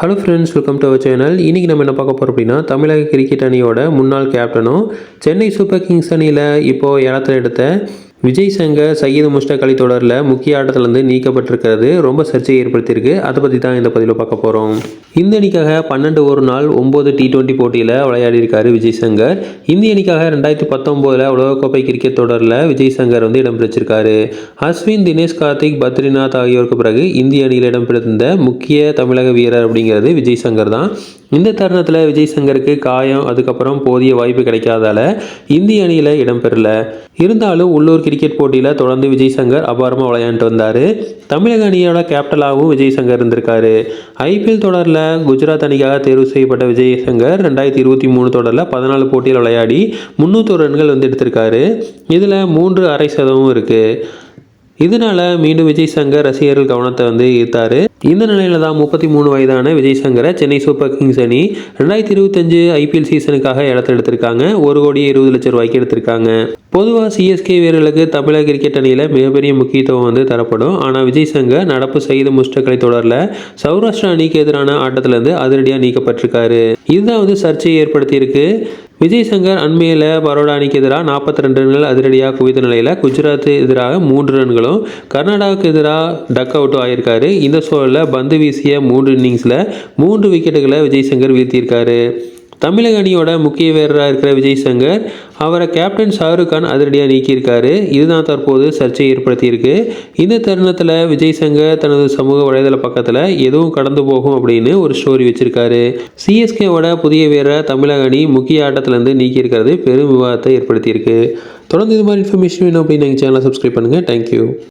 Hello friends welcome to our channel இன்றைக்கி நம்ம என்ன பார்க்க போகிறோம் அப்படின்னா தமிழக கிரிக்கெட் அணியோட முன்னாள் கேப்டனும் சென்னை சூப்பர் கிங்ஸ் அணியில் இப்போது இடத்துல எடுத்த விஜய் சங்கர் சையது முஷ்டக் அலி தொடரில் முக்கிய ஆட்டத்திலிருந்து நீக்கப்பட்டிருக்கிறது. ரொம்ப சர்ச்சையை ஏற்படுத்தியிருக்கு. அதை பற்றி தான் இந்த பதிவில் பார்க்க போகிறோம் இந்த அணிக்காக பன்னெண்டு ஒரு நாள் ஒம்பது டி டுவெண்ட்டி போட்டியில் விளையாடி இருக்காரு விஜய் சங்கர். இந்திய அணிக்காக ரெண்டாயிரத்தி பத்தொம்போதில் உலகக்கோப்பை கிரிக்கெட் தொடரில் விஜய் சங்கர் வந்து இடம் பிடிச்சிருக்காரு. அஸ்வின் தினேஷ் கார்த்திக் பத்ரிநாத் ஆகியோருக்கு பிறகு இந்திய அணியில் இடம் முக்கிய தமிழக வீரர் அப்படிங்கிறது விஜய் சங்கர் தான். இந்த தருணத்தில் விஜய் சங்கருக்கு காயம் அதுக்கப்புறம் போதிய வாய்ப்பு கிடைக்காதால இந்திய அணியில் இடம்பெறல. இருந்தாலும் உள்ளூர் கிரிக்கெட் போட்டியில் தொடர்ந்து விஜய் சங்கர் அபாரமாக விளையாண்டு வந்தார். தமிழக அணியோட கேப்டனாகவும் விஜய் சங்கர் இருந்திருக்காரு ஐபிஎல் தொடரில் குஜராத் அணிக்காக தேர்வு செய்யப்பட்ட விஜய் சங்கர் ரெண்டாயிரத்தி இருபத்தி மூணு தொடரில் பதினாலு போட்டியில் விளையாடி முந்நூற்றோரு ரன்கள் வந்து எடுத்திருக்காரு. இதில் மூன்று அரை சதமும் இருக்குது இதனால மீண்டும் விஜய் சங்கர் ரசிகர்கள் கவனத்தை வந்து ஈர்த்தாரு. இந்த நிலையில தான் முப்பத்தி மூணு வயதான விஜய் சங்கரை சென்னை சூப்பர் கிங்ஸ் அணி ரெண்டாயிரத்தி இருபத்தஞ்சு ஐபிஎல் சீசனுக்காக இடத்த எடுத்திருக்காங்க. ஒரு கோடி இருபது லட்சம் ரூபாய்க்கு எடுத்திருக்காங்க. பொதுவாக சிஎஸ்கே வீரர்களுக்கு தமிழக கிரிக்கெட் அணியில் மிகப்பெரிய முக்கியத்துவம் வந்து தரப்படும். ஆனால் விஜய் சங்கர் நடப்பு செய்த முஸ்டக்கலை தொடரில் சௌராஷ்டிரா அணிக்கு எதிரான ஆட்டத்திலிருந்து அதிரடியாக நீக்கப்பட்டிருக்காரு. இதுதான் வந்து சர்ச்சையை ஏற்படுத்தியிருக்கு. விஜய் சங்கர் அண்மையில் பரோடா அணிக்கு எதிராக நாற்பத்தி ரெண்டு ரன்கள் அதிரடியாக குவித்த நிலையில் குஜராத்து எதிராக மூன்று ரன்களும் கர்நாடகாவுக்கு எதிராக டக் அவுட்டும் ஆகியிருக்காரு. இந்த சூழலில் பந்து வீசிய மூன்று இன்னிங்ஸில் மூன்று விக்கெட்டுகளை விஜய் சங்கர் வீழ்த்தியிருக்காரு. தமிழக அணியோட முக்கிய வீரராக இருக்கிற விஜய் சங்கர் அவரை கேப்டன் ஷாருக் கான் அதிரடியாக நீக்கியிருக்காரு. இதுதான் தற்போது சர்ச்சை ஏற்படுத்தியிருக்கு. இந்த தருணத்தில் விஜய் சங்கர் தனது சமூக வலைதள பக்கத்தில் எதுவும் கடந்து போகும் அப்படின்னு ஒரு ஸ்டோரி வச்சிருக்காரு. சிஎஸ்கேவோட புதிய வீரரை தமிழக அணி முக்கிய ஆட்டத்திலேருந்து நீக்கியிருக்கிறது பெரும் விவாதத்தை ஏற்படுத்தியிருக்கு. தொடர்ந்து இது மாதிரி இன்ஃபர்மேஷன் வேணும் அப்படின்னு எங்கள் சேனலை சப்ஸ்கிரைப் பண்ணுங்கள் தேங்க்யூ